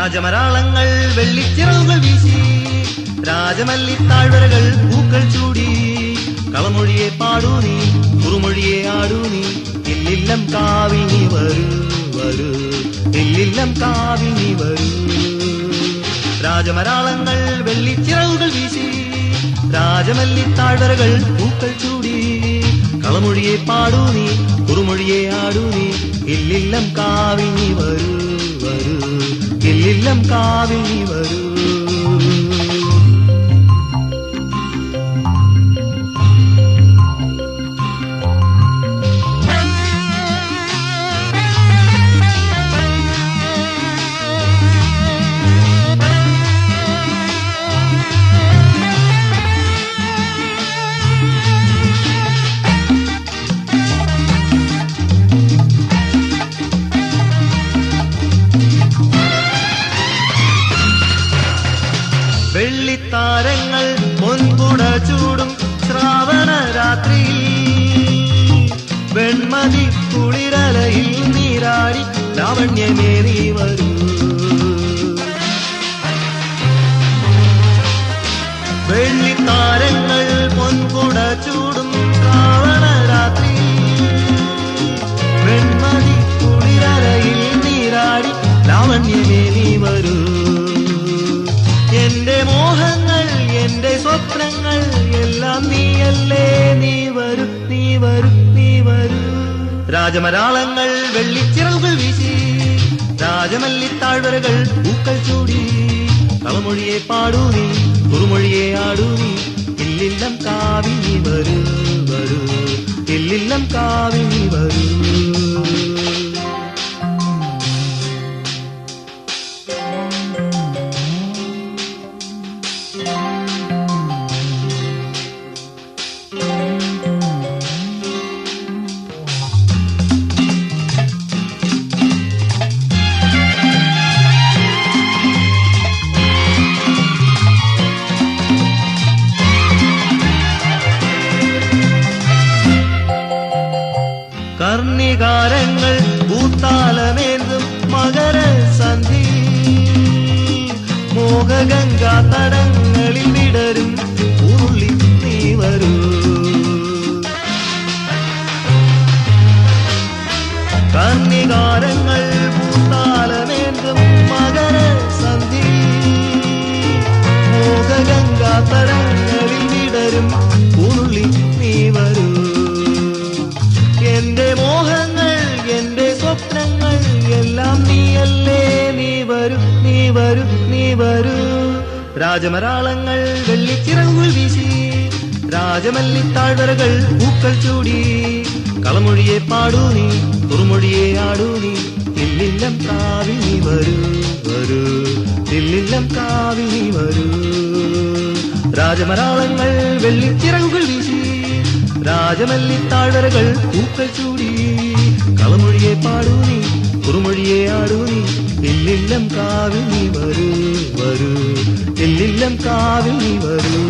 രാജമരാളങ്ങൾ വെള്ളിച്ചിറവുകൾ വീശി രാജമല്ലി താഴ്വരകൾ പൂക്കൾ ചൂടി. കളമൊഴിയെ പാടൂ നീ കുറുമൊഴിയെ ആടൂ നീ ഇല്ലില്ലം കാവിനി വരൂ വരൂ. ഇല്ലില്ലം കാവിനി വരൂ. രാജമരാളങ്ങൾ വെള്ളിച്ചിറവുകൾ വീശി രാജമല്ലി താഴ്വരകൾ പൂക്കൾ ചൂടി. കളമൊഴിയെ പാടൂ നീ കുറുമൊഴിയെ ആടൂ നീ ഇല്ലില്ലം കാവിനി വരൂ വരൂ. ഇല്ലില്ലം കാവിൽ നീ വെള്ളിത്താരങ്ങൾ പൊൻകുട ചൂടും ശ്രാവണ രാത്രിയിൽ. വെൺമതി കുളിരലയിൽ നീരാടി ലാവണ്യമേറി വരൂ. മോഹങ്ങൾ എന്റെ സ്വപ്നങ്ങൾ എല്ലാം നീയല്ലേ? നീ വരൂ നീ വരൂ നീ വരൂ. രാജമരാളങ്ങൾ വെള്ളിച്ചിറവുകൾ വീശി രാജമല്ലി താഴ്വരകൾ പൂക്കൾ ചൂടി. കളമൊഴിയെ പാടൂ നീ കുറുമൊഴിയെ ആടൂ നീ. ഇല്ലില്ലം കാവി നീ വരൂ വരൂ. ഇല്ലില്ലം കാവി നീ கர்ணிகாரங்கள் பூத்தாலமேந்தும் மகர சந்தி மோக கங்கா தடங்கள் വരൂ നീ വരൂ. രാജമരാളങ്ങൾ വെള്ളിച്ചിറങ്ങൾ വീശി. രാജമല്ലി താഴ്വരകൾ പൂക്കൾ ചൂടി. കളമൊഴിയെ പാടൂ നീ കുറുമൊഴിയെ ആടൂ നീ. ഇല്ലില്ലം കാവി നീ വരൂ വരൂ. ഇല്ലില്ലം കാവി നീ വരൂ. രാജമരാളങ്ങൾ വെള്ളിച്ചിറങ്ങൾ വീശി. രാജമല്ലി താഴ്വരകൾ പൂക്കൾ ചൂടി. കളമൊഴിയെ പാടൂ നീ കുറുമൊഴിയെ ആടൂ നീ ഇല്ലില്ലം കാവിൽ നീ വരൂ വരൂ ഇല്ലില്ലം കാവിൽ നീ വരൂ